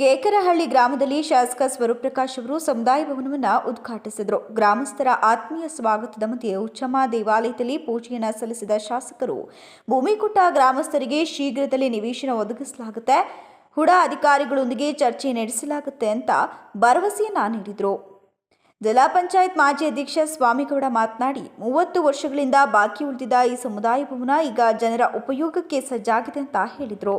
ಗೇಕರಹಳ್ಳಿ ಗ್ರಾಮದಲ್ಲಿ ಶಾಸಕ ಸ್ವರೂಪ್ರಕಾಶ್ ಅವರು ಸಮುದಾಯ ಭವನವನ್ನು ಉದ್ಘಾಟಿಸಿದರು. ಗ್ರಾಮಸ್ಥರ ಆತ್ಮೀಯ ಸ್ವಾಗತದ ಮಧ್ಯೆ ಉಚ್ಚಮ ದೇವಾಲಯದಲ್ಲಿ ಪೂಜೆಯನ್ನು ಸಲ್ಲಿಸಿದ ಶಾಸಕರು ಭೂಮಿ ಕೊಟ್ಟ ಗ್ರಾಮಸ್ಥರಿಗೆ ಶೀಘ್ರದಲ್ಲೇ ನಿವೇಶನ ಒದಗಿಸಲಾಗುತ್ತೆ. ಹುಡ ಅಧಿಕಾರಿಗಳೊಂದಿಗೆ ಚರ್ಚೆ ನಡೆಸಲಾಗುತ್ತೆ ಅಂತ ಭರವಸೆಯನ್ನ ನೀಡಿದರು. ಜಿಲ್ಲಾ ಪಂಚಾಯತ್ ಮಾಜಿ ಅಧ್ಯಕ್ಷ ಸ್ವಾಮಿಗೌಡ ಮಾತನಾಡಿ, ಮೂವತ್ತು ವರ್ಷಗಳಿಂದ ಬಾಕಿ ಉಳಿದಿದ್ದ ಈ ಸಮುದಾಯ ಭವನ ಈಗ ಜನರ ಉಪಯೋಗಕ್ಕೆ ಸಜ್ಜಾಗಿದೆ ಅಂತ ಹೇಳಿದರು.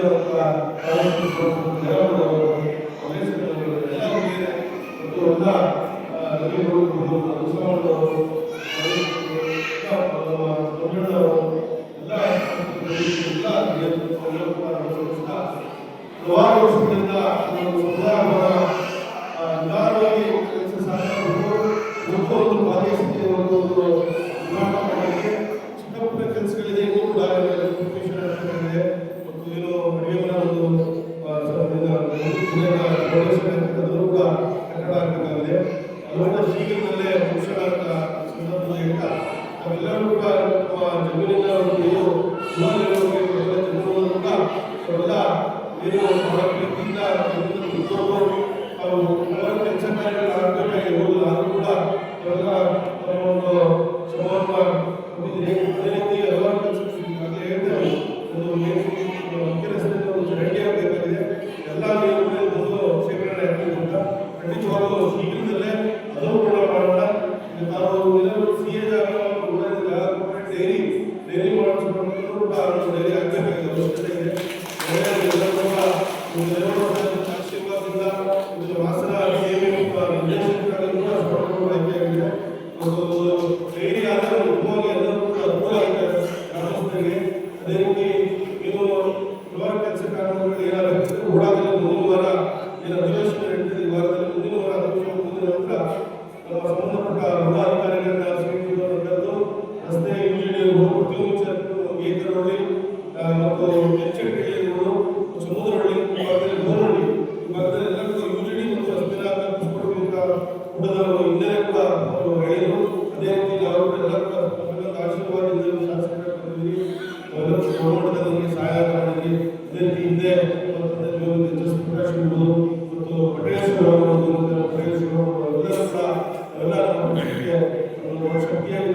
ನಮ್ಮ ಸಮುದಾಯದ ನಿಧಾನವಾಗಿ ಕೂಡ ಕನ್ನಡ ಆಗಬೇಕಾಗಿದೆ ಅದರಿಂದ ಶೀಘ್ರದಲ್ಲೇ ಕೂಡ ಜಮೀನಿನ ನೀರು ಸುಮಾರು ಜನರು അതുകൊണ്ടുള്ള ಚಿಕ್ಕನಹಳ್ಳಿ ಮತ್ತು ಎಚ್ಚೆಟ್ಟಿಗಳು ಸಮುದ್ರ ಈ ಭಾಗದಲ್ಲಿ ಬೋರಹಳ್ಳಿ ಈ ಭಾಗದಲ್ಲಿ ಎಲ್ಲರಿಗೂ ಯು ಜಿ ಡಿ ಮತ್ತು ಅಸ್ಥಿರಾತ ಕೂಡ ಹಿಂದೆ ಕೂಡ ಅವರು ಹೇಳಿದರು. ಅದೇ ರೀತಿ ನಾವು ಎಲ್ಲ ಆಶೀರ್ವಾದದಿಂದ ಶಾಸಕರಾಗಿದ್ದೀವಿ ಗೋರ್ಮೆಂಟ್ ಸಹಾಯ ಮಾಡಿದ್ರಿ ಅದೇ ರೀತಿ ಹಿಂದೆ ಮತ್ತು ಪಟೇಶ್ವರ ಅವರು ಪಟೇಶ್ವರ ಎಲ್ಲ ನಮ್ಮ ಶಕ್ತಿಯಾಗಿ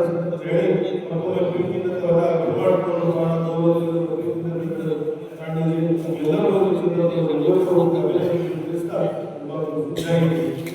Europol Cabernet, está, vamos,